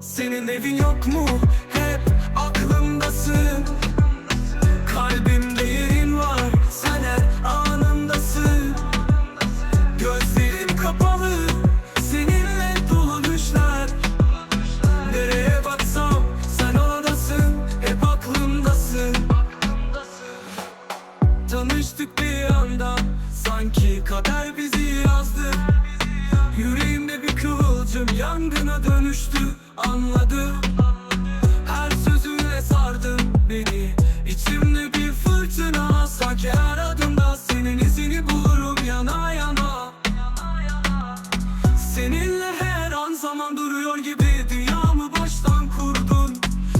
Senin evin yok mu? Sanki kader bizi yazdı. Yüreğimde bir kıvılcım yangına dönüştü Anladım Her sözüne sardın beni. İçimde bir fırtına Sanki her adımda senin izini bulurum yana yana. Seninle her an zaman duruyor gibi Dünyamı baştan kurdun.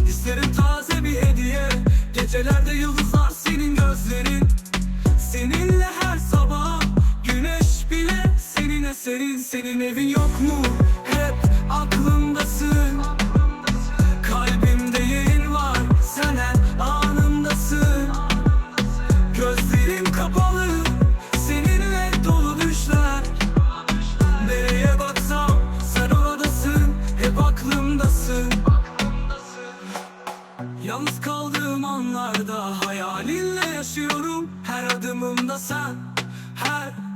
Hislerim taze bir hediye. Gecelerde yıldızlar eserin Senin evin yok mu? Hep aklımdasın. Kalbimde yerin var. Sen her anımdasın. Gözlerim kapalı. Seninle dolu düşler. Nereye baksam sen oradasın. Hep aklımdasın. Yalnız kaldığım anlarda hayalinle yaşıyorum. Her adımımda sen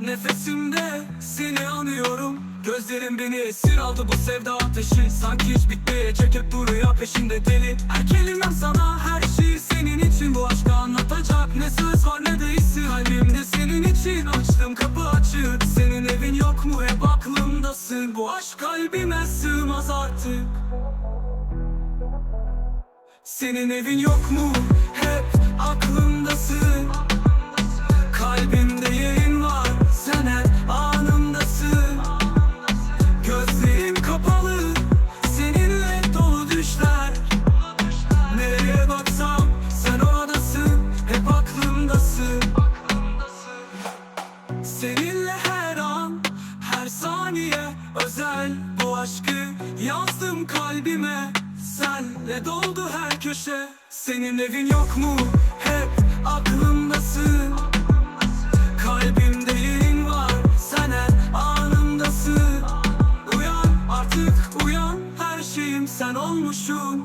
nefesimde seni anıyorum. Gözlerim beni esir aldı bu sevda ateşi. Sanki hiç bitmeyecek hep duruyor peşinde deli. Her kelimem sana her şey senin için. Bu aşkı anlatacak ne söz var ne de hissi Kalbimde senin için açtım kapı açık Senin evin yok mu? Hep aklımdasın. Bu aşk kalbime sığmaz artık. Senin evin yok mu? Hep aklımdasın özel bu aşkı yazdım kalbime. Senle doldu her köşe. Senin evin yok mu? Hep aklımdasın. Kalbimde yerin var. Sen her anımdasın. Uyan artık uyan. Her şeyim sen olmuşsun